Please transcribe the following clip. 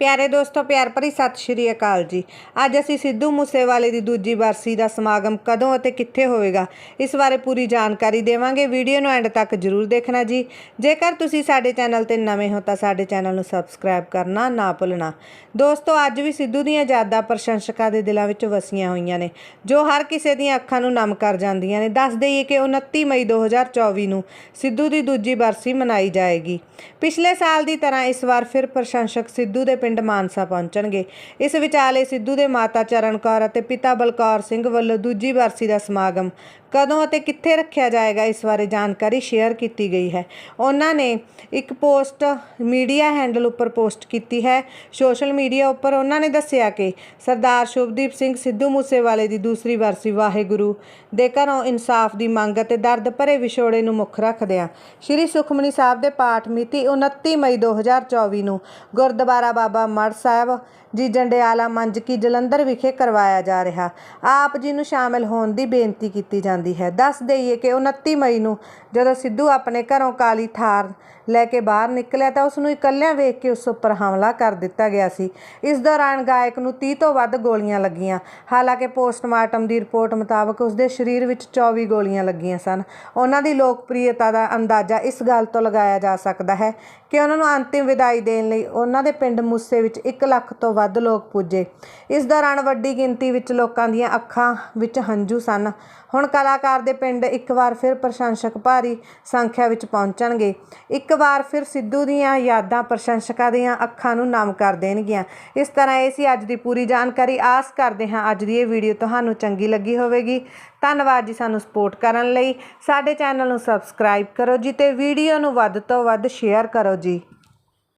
ਪਿਆਰੇ ਦੋਸਤੋ, ਪਿਆਰ ਭਰੀ ਸਤਿ ਸ਼੍ਰੀ ਅਕਾਲ ਜੀ। ਅੱਜ ਅਸੀਂ ਸਿੱਧੂ ਮੂਸੇਵਾਲੇ ਦੀ ਦੂਜੀ ਬਰਸੀ ਦਾ ਸਮਾਗਮ ਕਦੋਂ ਅਤੇ ਕਿੱਥੇ ਹੋਵੇਗਾ, ਇਸ ਬਾਰੇ ਪੂਰੀ ਜਾਣਕਾਰੀ ਦੇਵਾਂਗੇ। ਵੀਡੀਓ ਨੂੰ ਐਂਡ ਤੱਕ ਜਰੂਰ ਦੇਖਣਾ ਜੀ। ਜੇਕਰ ਤੁਸੀਂ ਸਾਡੇ ਚੈਨਲ ਤੇ ਨਵੇਂ ਹੋ ਤਾਂ ਸਾਡੇ ਚੈਨਲ ਨੂੰ ਸਬਸਕ੍ਰਾਈਬ ਕਰਨਾ ਨਾ ਭੁੱਲਣਾ। ਦੋਸਤੋ, ਅੱਜ ਵੀ ਸਿੱਧੂ ਦੀਆਂ ਯਾਦਾਂ ਪ੍ਰਸ਼ੰਸਕਾਂ ਦੇ ਦਿਲਾਂ ਵਿੱਚ ਵਸੀਆਂ ਹੋਈਆਂ ਨੇ, ਜੋ ਹਰ ਕਿਸੇ ਦੀਆਂ ਅੱਖਾਂ ਨੂੰ ਨਮ ਕਰ ਜਾਂਦੀਆਂ ਨੇ। ਦੱਸ ਦਈਏ ਕਿ 29 ਮਈ 2024 ਨੂੰ ਸਿੱਧੂ ਦੀ ਦੂਜੀ ਬਰਸੀ ਮਨਾਈ ਜਾਏਗੀ। ਪਿਛਲੇ ਸਾਲ ਦੀ ਤਰ੍ਹਾਂ ਇਸ ਵਾਰ ਫਿਰ ਪ੍ਰਸ਼ੰਸਕ ਸਿੱਧੂ ਦੇ ਪਿੰਡ ਮਾਨਸਾ ਪਹੁੰਚਣਗੇ। ਇਸ ਵਿਚਾਲੇ ਸਿੱਧੂ ਦੇ ਮਾਤਾ ਚਰਨ ਕੌਰ ਅਤੇ ਪਿਤਾ ਬਲਕੌਰ ਸਿੰਘ ਵੱਲੋਂ ਦੂਜੀ ਬਰਸੀ ਦਾ ਸਮਾਗਮ। ਕਦੋਂ ਅਤੇ ਕਿੱਥੇ ਰੱਖਿਆ ਜਾਏਗਾ, ਇਸ ਬਾਰੇ ਜਾਣਕਾਰੀ ਸ਼ੇਅਰ ਕੀਤੀ ਗਈ ਹੈ। ਉਹਨਾਂ ਨੇ ਇੱਕ ਪੋਸਟ ਮੀਡੀਆ ਹੈਂਡਲ ਉੱਪਰ ਪੋਸਟ ਕੀਤੀ ਹੈ। ਸੋਸ਼ਲ ਮੀਡੀਆ ਉੱਪਰ ਉਹਨਾਂ ਨੇ ਦੱਸਿਆ ਕਿ ਸਰਦਾਰ ਸ਼ੁਭਦੀਪ ਸਿੰਘ ਸਿੱਧੂ ਮੂਸੇਵਾਲੇ ਦੀ ਦੂਸਰੀ ਵਰਸੀ ਵਾਹਿਗੁਰੂ ਦੇ ਘਰੋਂ ਇਨਸਾਫ ਦੀ ਮੰਗ ਅਤੇ ਦਰਦ ਭਰੇ ਵਿਛੋੜੇ ਨੂੰ ਮੁੱਖ ਰੱਖਦਿਆਂ ਸ੍ਰੀ ਸੁਖਮਨੀ ਸਾਹਿਬ ਦੇ ਪਾਠ ਮਿਤੀ 29 ਮਈ 2024 ਨੂੰ ਗੁਰਦੁਆਰਾ ਬਾਬਾ ਮੜ ਸਾਹਿਬ ਜੀ ਜੰਡਿਆਲਾ ਮੰਜਕੀ ਜਲੰਧਰ ਵਿਖੇ ਕਰਵਾਇਆ ਜਾ ਰਿਹਾ। ਆਪ ਜੀ ਨੂੰ ਸ਼ਾਮਿਲ ਹੋਣ ਦੀ ਬੇਨਤੀ ਕੀਤੀ ਜਾਂਦੀ ਹੈ। ਦੱਸ ਦਈਏ ਕਿ 29 ਮਈ ਨੂੰ ਜਦੋਂ ਸਿੱਧੂ ਆਪਣੇ ਘਰੋਂ ਕਾਲੀ ਥਾਰ ਲੈ ਕੇ ਬਾਹਰ ਨਿਕਲਿਆ ਤਾਂ ਉਸ ਨੂੰ ਇਕੱਲਿਆਂ ਵੇਖ ਕੇ ਉਸ ਉੱਪਰ ਹਮਲਾ ਕਰ ਦਿੱਤਾ ਗਿਆ ਸੀ। ਇਸ ਦੌਰਾਨ ਗਾਇਕ ਨੂੰ 30 ਤੋਂ ਵੱਧ ਗੋਲੀਆਂ ਲੱਗੀਆਂ। ਹਾਲਾਂਕਿ ਪੋਸਟਮਾਰਟਮ ਦੀ ਰਿਪੋਰਟ ਮੁਤਾਬਕ ਉਸ ਦੇ ਸਰੀਰ ਵਿੱਚ 24 ਗੋਲੀਆਂ ਲੱਗੀਆਂ ਸਨ। ਉਹਨਾਂ ਦੀ ਲੋਕਪ੍ਰਿਯਤਾ ਦਾ ਅੰਦਾਜ਼ਾ ਇਸ ਗੱਲ ਤੋਂ ਲਗਾਇਆ ਜਾ ਸਕਦਾ ਹੈ ਕਿ ਉਹਨਾਂ ਨੂੰ ਅੰਤਿਮ ਵਿਦਾਈ ਦੇਣ ਲਈ ਉਹਨਾਂ ਦੇ ਪਿੰਡ ਮੁੱਸੇ ਵਿੱਚ 1 ਲੱਖ ਤੋਂ ਵੱਧ ਲੋਕ ਪੁੱਜੇ। ਇਸ ਦੌਰਾਨ ਵੱਡੀ ਗਿਣਤੀ ਵਿੱਚ ਲੋਕਾਂ ਦੀਆਂ ਅੱਖਾਂ ਵਿੱਚ ਹੰਝੂ ਸਨ। ਹੁਣ ਕਲਾਕਾਰ ਦੇ ਪਿੰਡ ਇੱਕ ਵਾਰ ਫਿਰ ਪ੍ਰਸ਼ੰਸਕ ਭਾਰੀ ਸੰਖਿਆ ਵਿੱਚ ਪਹੁੰਚਣਗੇ। ਇੱਕ ਵਾਰ ਫਿਰ ਸਿੱਧੂ ਦੀਆਂ ਯਾਦਾਂ ਪ੍ਰਸ਼ੰਸਕਾਂ ਦੀਆਂ ਅੱਖਾਂ ਨੂੰ ਨਮ ਕਰ ਦੇਣਗੀਆਂ। ਇਸ ਤਰ੍ਹਾਂ ਇਹ ਸੀ ਅੱਜ ਦੀ ਪੂਰੀ ਜਾਣਕਾਰੀ। ਆਸ ਕਰਦੇ ਹਾਂ ਅੱਜ ਦੀ ਇਹ ਵੀਡੀਓ ਤੁਹਾਨੂੰ ਚੰਗੀ ਲੱਗੀ ਹੋਵੇਗੀ। ਧੰਨਵਾਦ ਜੀ ਸਾਨੂੰ ਸਪੋਰਟ ਕਰਨ ਲਈ। ਸਾਡੇ ਚੈਨਲ ਨੂੰ ਸਬਸਕ੍ਰਾਈਬ ਕਰੋ ਜੀ ਤੇ ਵੀਡੀਓ ਨੂੰ ਵੱਧ ਤੋਂ ਵੱਧ ਸ਼ੇਅਰ ਕਰੋ ਜੀ।